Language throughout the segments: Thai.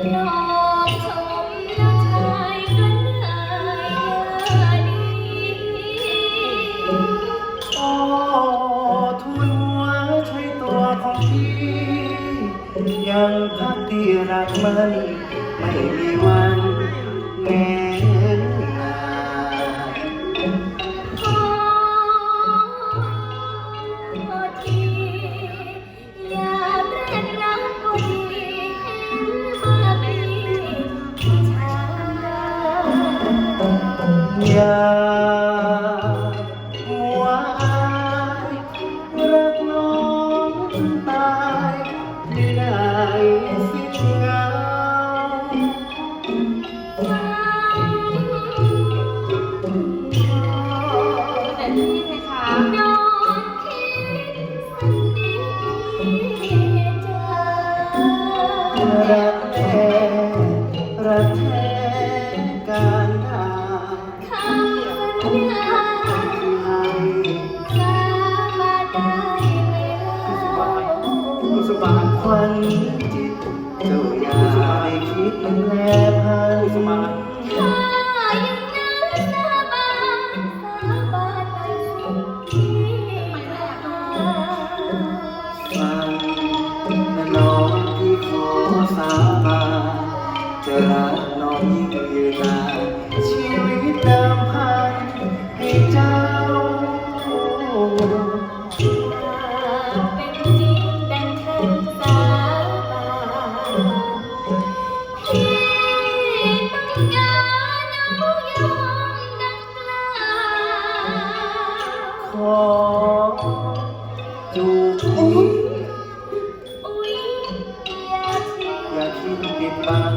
ทูลหัวใช้ตัวของพี่ ยังพักที่รักมันไม่มีวันแง่ ควันจิตเจ้าอย่าได้คิ จูบอุ้ยอุ้ยอย่าทิ้งติดบัง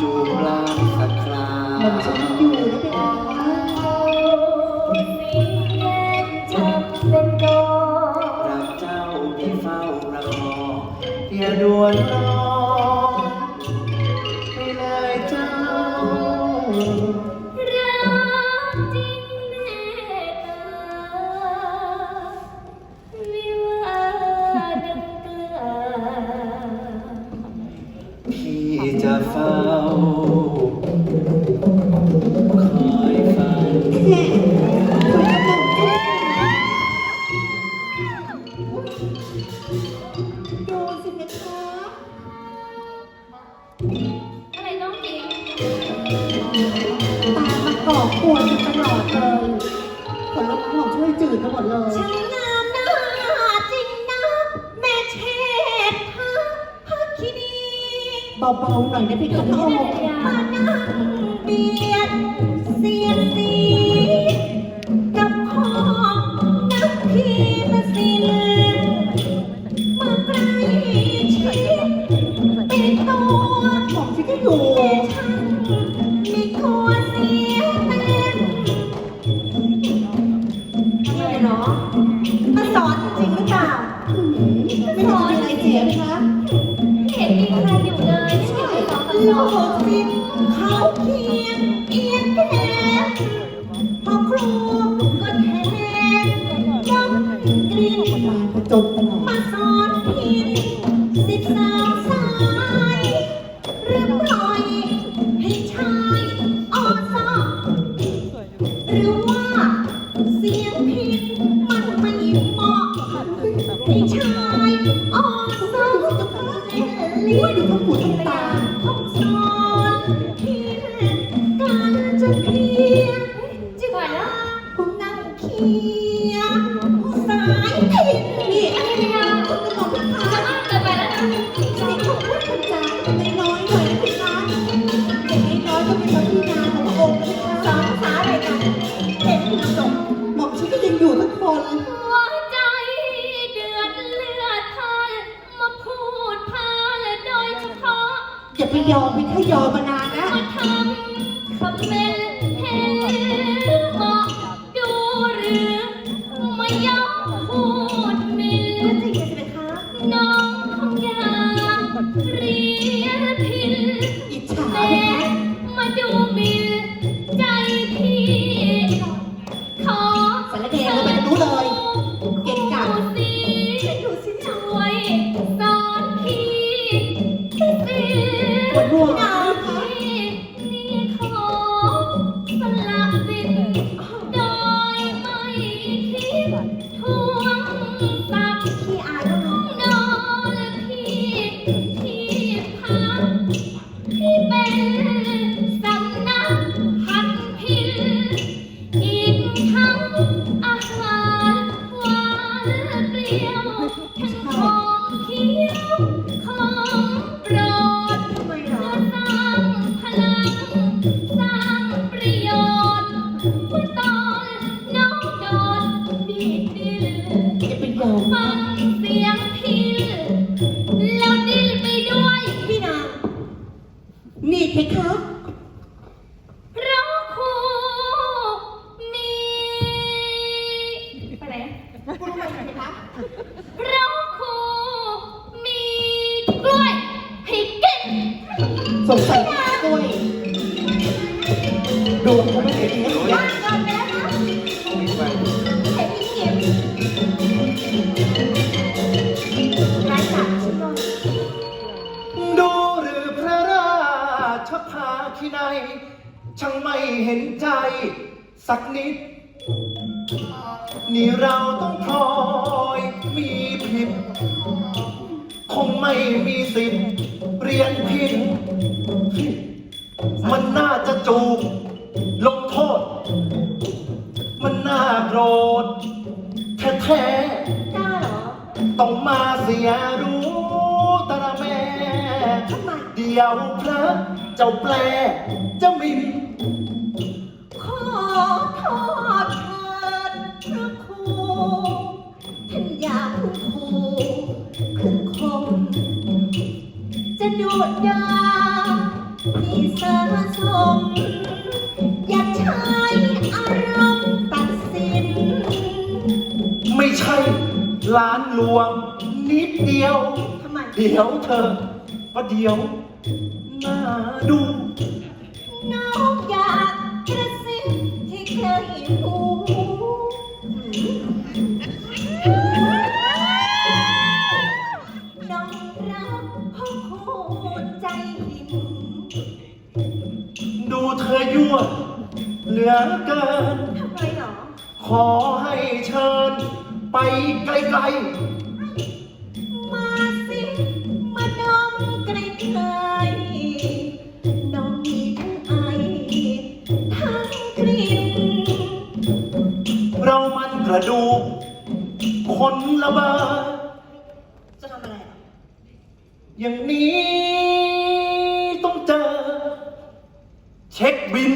จูบลางสักครา อวดอยู่ตลอดเลยขนลุกธ์องช่วยจืดไปหมดเลยช่างงามน้าจริงนะแม่เชษฐาพักนีเบาๆหน่อยนะพี่กันโอ้มานั่งเบียดเสียดสีกับของนักพีนศิลมาไกลชิดเป็นตัวของ Oh, Finn, how can Ian connect? จะเพียง เกเลยไปรู้เลย เก่งจังปวดหัวสละสิทธิ์โดยไม่คิดทวงานเปรี้ยวทั้ สงสัยกล้วยดวงเขาไม่ได้ดีว่างก่อนไปแล้วนะมีไปเห็นพี่เห็นรายการชิ้นนอนดูหรือพระราชภาคีในยช่างไม่เห็นใจสักนิด นี่เราต้องพลอยมีผิด คงไม่มีสิทธิ์เรียนผิด มันน่าจะจูบลงโทษ มันน่าโกรธแท้ๆกล้าเหรอต้องมาเสียรู้ตระแม่ ทำไมเดี๋ยวพระเจ้าแปลจะมิน ขอโทษ วงนิดเดียว ทำไม เดี๋ยวเธอประเดี๋ยวน่าดู น้องอยากกระซิบที่เคยหูน้องรักพ่อคู่ใจหินดูเธอยั่วเหลือเกิน ทำไมหรอ ขอให้เชิญไปไกลม กระดูกคนละเบอร์จะทำอะไรอะอย่างนี้ต้องเจอ เช็คบิน